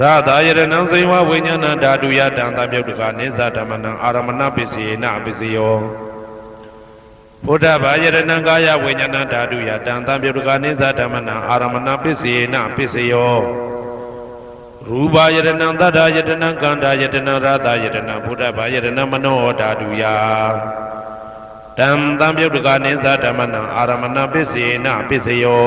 ရသာယရဏံစေဝဝိညာဏဓာတုယတံသံပြုတ်တကနေသဓမ္မနံအာရမဏပစ္စေနပစ္စယောဘုဒ္ဓဘာယရဏံကာယဝိညာဏဓာတုယတံသံပြုတ်တကနေသဓမ္မနံအာရမဏပစ္စေနပစ္စယောရူပယရဏံသတ္တယတနံကန္တာယတနံရသာယတနံဘုဒ္ဓဘာယရဏံမနောဓာတုယတံသံပြုတ်တကနေသဓမ္မနံအာရမဏပစ္စေနပစ္စယော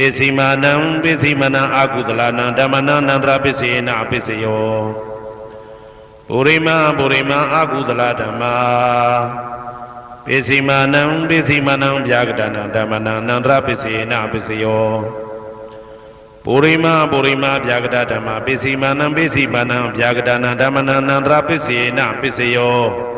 ပိစီမာနံပိစီမာနံအာကုသလနံဓမ္မနံအနန္တရပိစေနပိစယောပုရိမပုရိမအာကုသလဓမ္မာပိစီမာနံပိစီမာနံဗျာကတနံဓမ္မနံအနန္တရပိစေနပိစယောပုရိမပုရိမဗျာကတဓမ္မပိစီမာနံပိစီမာနံဗျာကတနံဓမ္မနံအနန္တရပိစေနပိစယော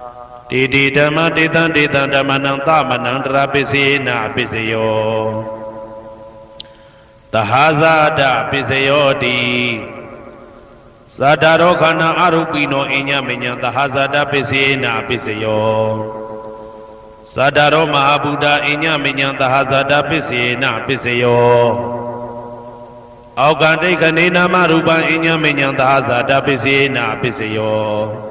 တေတိဓမ္မတေတံတေတံဓမ္မနံသာမနံတရပိစေနပိစယောတဟာဇာတပိစယောတိသတ္တရောခန္ဓာအရုပိနောအညမညံသဟာဇာတပိစေနပိစယောသတ္တရောမဟာဗုဒ္ဓအညမညံသဟာဇာတပိစေနပိစယောအောက်ကတိတ်ခဏေနာမရူပံအညမညံသဟာဇာတပိစေနပိစယော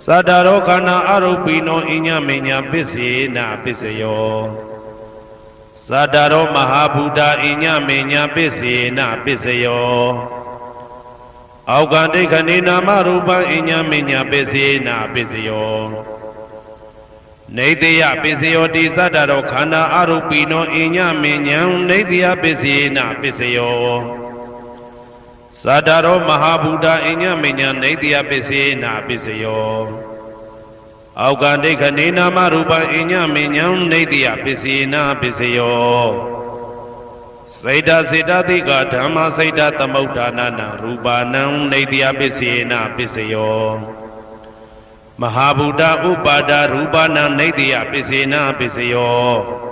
သတ္တရောခန္ဓာအရုပိနောအညမင်းညပစ္စေနာပစ္စယောသတ္တရောမဟာဗုဒ္ဓအညမင်းညပစ္စေနာပစ္စယောအောက်ကဒိဋ္ဌနေနာမရူပံအညမင်းညပစ္စေနာပစ္စယောနေတယပစ္စယောတိသတ္တရောခန္ဓာအရုပိနောအညမဉ္ဉံနေတယပစ္စယေနပစ္စယော သတ္တရောမဟာဗုဒ္ဓအညမဉ္ဉံနေတယပစ္စယေနပစ္စယောအောက်ကဒိဋ္ဌနေနာမရူပအညမဉ္ဉံနေတယပစ္စယေနပစ္စယောစေတစေတသိကဓမ္မစေတသမုဋ္ဌာနာနရူပါဏံနေတယပစ္စယေနပစ္စယောမဟာဗုဒ္ဓဥပါဒရူပနာနေတယပစ္စေနာပစ္စယော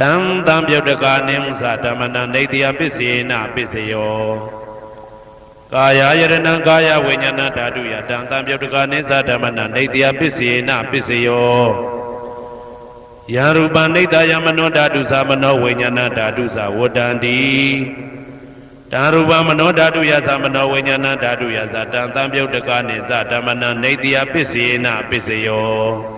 တံတံပြုတ်တကာနိမ္စဓမ္မနံနေတယပစ္စေနပစ္စယောကာယယရဏံကာယဝိညာဏဓာတုယတံတံပြုတ်တကာနိစ္စဓမ္မနံနေတယပစ္စေနပစ္စယောယရူပနိတယမနောဓာတုသမနောဝိညာဏဓာတုသဝတ္တန္တိတာရူပမနောဓာတုယသမနောဝိညာဏဓာတုယသတံတံပြုတ်တကာနိသဓမ္မနံနေတယပစ္စေနပစ္စယော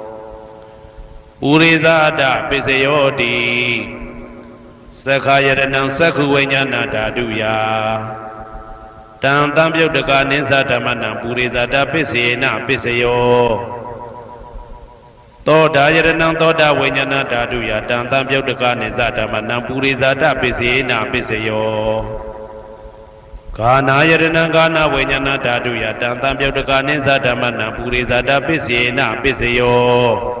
ဥရိဇာတပစ္စယောတိသက္ခာယရဏံသက္ခုဝိညာဏဓာတုယာတံတံပြုတ်တကနိသဓမ္မနံပုရိသတာပစ္စေနပစ္စယောသောတာယရဏံသောတာဝိညာဏဓာတုယတံတံပြုတ်တကနိသဓမ္မနံပုရိသတာပစ္စေနပစ္စယောဂာနာယရဏံဂာနာဝိညာဏဓာတုယတံတံပြုတ်တကနိသဓမ္မနံပုရိသတာပစ္စေနပစ္စယော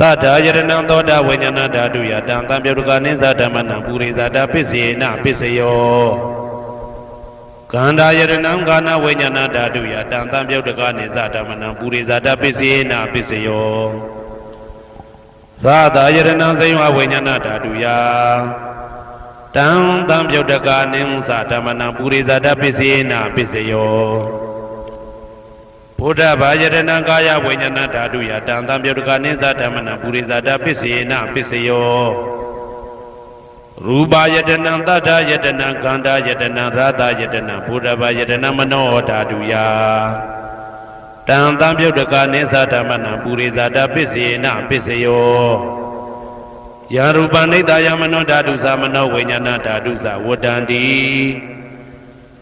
တထာယရဏံသောတာဝိညာဏဓာတုယတံတံပြုတ်တကနိသဓမ္မနံပုရိသတာပစ္စေနပစ္စယောကန္တာယရဏံကာနဝိညာဏဓာတုယတံတံပြုတ်တကနိသဓမ္မနံပုရိသတာပစ္စေနပစ္စယောရာသာယရဏံစိယဝဝိညာဏဓာတုယတံတံပြုတ်တကာနိသဓမ္မနံပုရိသတပစ္စေနပစ္စယော ဘုဒ္ဓဘာယရဏံကာယဝိညာဏဓာတုယတံတံပြုတ်တကာနိသဓမ္မနံပုရိသတပစ္စေနပစ္စယောရူပယတနံတတ္ထယတနံကန္တာယတနံရာသယတနံဘုဒ္ဓဘာယတနံမနောဓာတုယတံတံပြုတ်တကာနိသဓမ္မနံပုရိသတပစ္စေနပစ္စယောယာရူပနိတယမနောဓာတုသမနောဝိညာဏဓာတုသဝတ္တန္တိ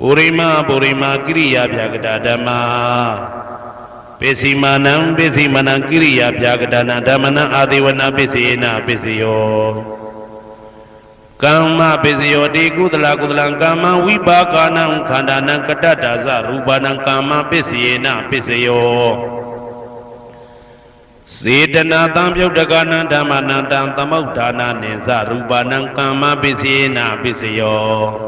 ပုရိမပုရိမကိရိယာဗျာကတာဓမ္မာပိစီမာနံပိစီမနံကိရိယာဗျာကတာနံဓမ္မနံအာတိဝနပိစီနာပိစယောကမ္မပိစယောတိကုသလကုသလံကမ္မဝိပါကနံခန္ဓာနံကတ္တတာဇရူပနံကမ္မပိစီနာပိစယောစေတနာတံပြုတ်တကနံဓမ္မနံတံသမုဋ္ဌာနာနိသရူပနံကမ္မပစ္စေနာပစ္စယော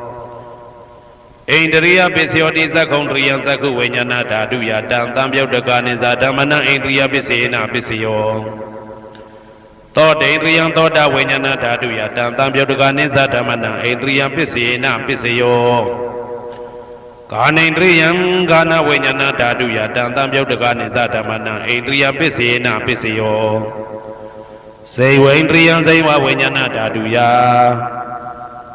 ဣန္ဒရိယပစ္စယောတိသက္ခုံတရိယသက္ခုဝိညာဏဓာတုယတံတံပြုတ်တကနိသဓမ္မနံဣန္ဒရိယပစ္စေနပစ္စယောသောတေန္ဒရိယသောတဝိညာဏဓာတုယတံတံပြုတ်တကနိသဓမ္မနံဣန္ဒရိယပစ္စေနပစ္စယောကာနိန္ဒရိယံကာနဝိညာဏဓာတုယတံတံပြုတ်တကနိသဓမ္မနံဣန္ဒရိယပစ္စေနပစ္စယောစေဝိန္ဒရိယံစေဝဝိညာဏဓာတုယ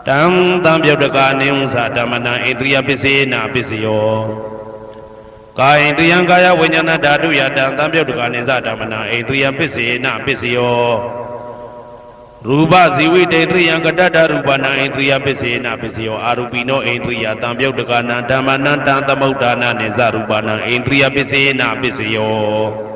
တံတံပြုတ်တကနိဥ္စဓမ္မနံဣန္ဒရိယပစ္စေနပစ္စယောကာယိန္ဒရိယံကာယဝိညာဏဓာတုယတံတံပြုတ်တကနိသဓမ္မနံဣန္ဒရိယပစ္စေနပစ္စယောရူပဇီဝိတေတရိယံကတတ္တရူပနာဣန္ဒရိယပစ္စေနပစ္စယောအာရူပိနောဣန္ဒရိယတံပြုတ်တကနာဓမ္မနံတံသမုဋ္ဌာနာနိဇရူပနာဣန္ဒရိယပစ္စေနပစ္စယော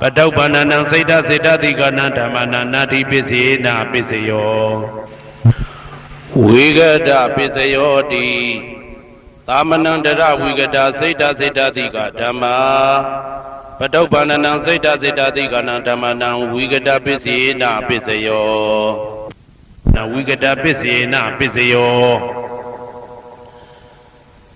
ပတုပ္ပန္နံစိတ်တစိတ်တတိကနံဓမ္မနာနာတိပစ္စယေနာပစ္စယောဝေကတပစ္စယောတိသာမဏံတရဝေကတစိတ်တစိတ်တတိကဓမ္မာပတုပ္ပန္နံစိတ်တစိတ်တတိကနံဓမ္မနံဝေကတပစ္စယေနာပစ္စယောနဝေကတပစ္စယေနာပစ္စယော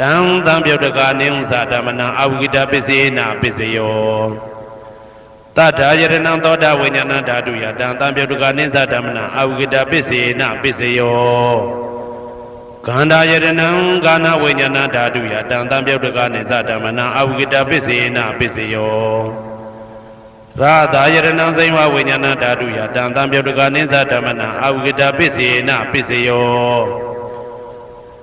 တံတံပြုတ်တကနိဥ္စာဓမ္မနံအဝိကတပစ္စေနာပစ္စယောတတ္ထာယရဏံသောတာဝိညာဏဓာတုယတံတံပြုတ်တကနိဥ္စာဓမ္မနံအဝိကတပစ္စေနာပစ္စယောခန္ဓာယရဏံကာနဝိညာဏဓာတုယတံတံပြုတ်တကနိဥ္စာဓမ္မနံအဝိကတပစ္စေနာပစ္စယောရာသာယရဏံစိမဝိညာဏဓာတုယတံတံပြုတ်တကနိဥ္စာဓမ္မနံအဝိကတပစ္စေနာပစ္စယော